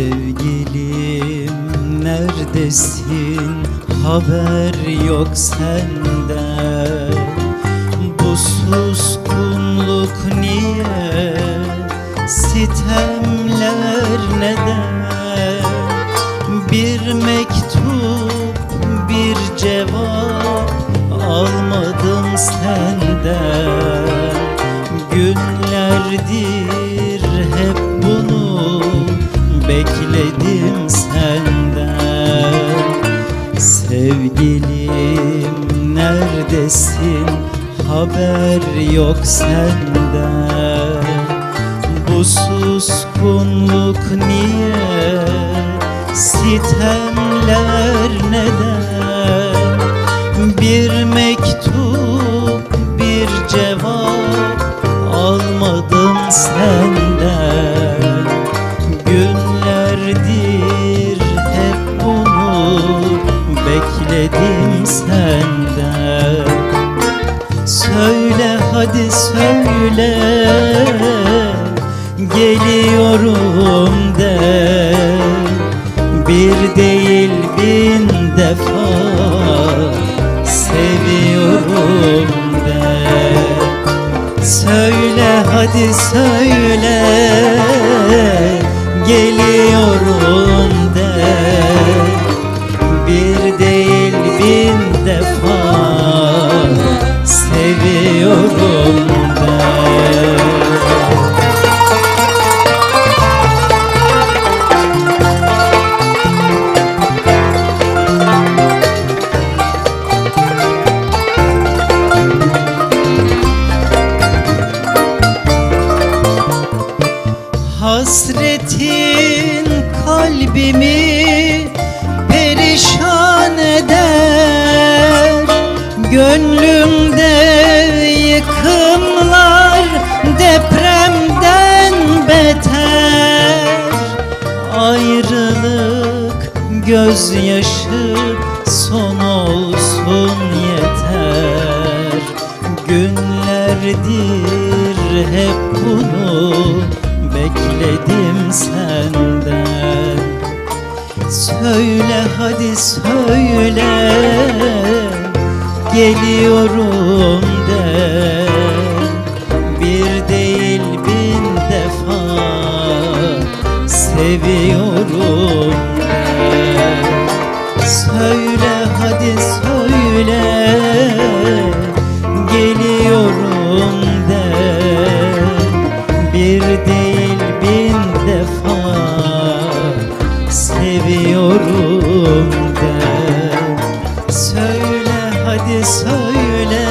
Sevgilim neredesin? Haber yok senden. Bu suskunluk niye? Sitemler neden? Bir mektup bir cevap almadım senden. Günlerdir hep bunu bekledim senden. Sevgilim neredesin? Haber yok senden. Bu suskunluk niye? Sitemler neden? Bir mektup bir cevap almadım senden bekledim senden. Söyle hadi söyle Geliyorum de. Bir değil bin defa Seviyorum de. Söyle hadi söyle Geliyorum de Hasretin kalbimi perişan eder. Gönlümde yıkımlar depremden beter. Ayrılık gözyaşı bekledim senden. Söyle hadi söyle Geliyorum de. Bir değil bin defa Seviyorum de. Söyle hadi söyle Geliyorum söyle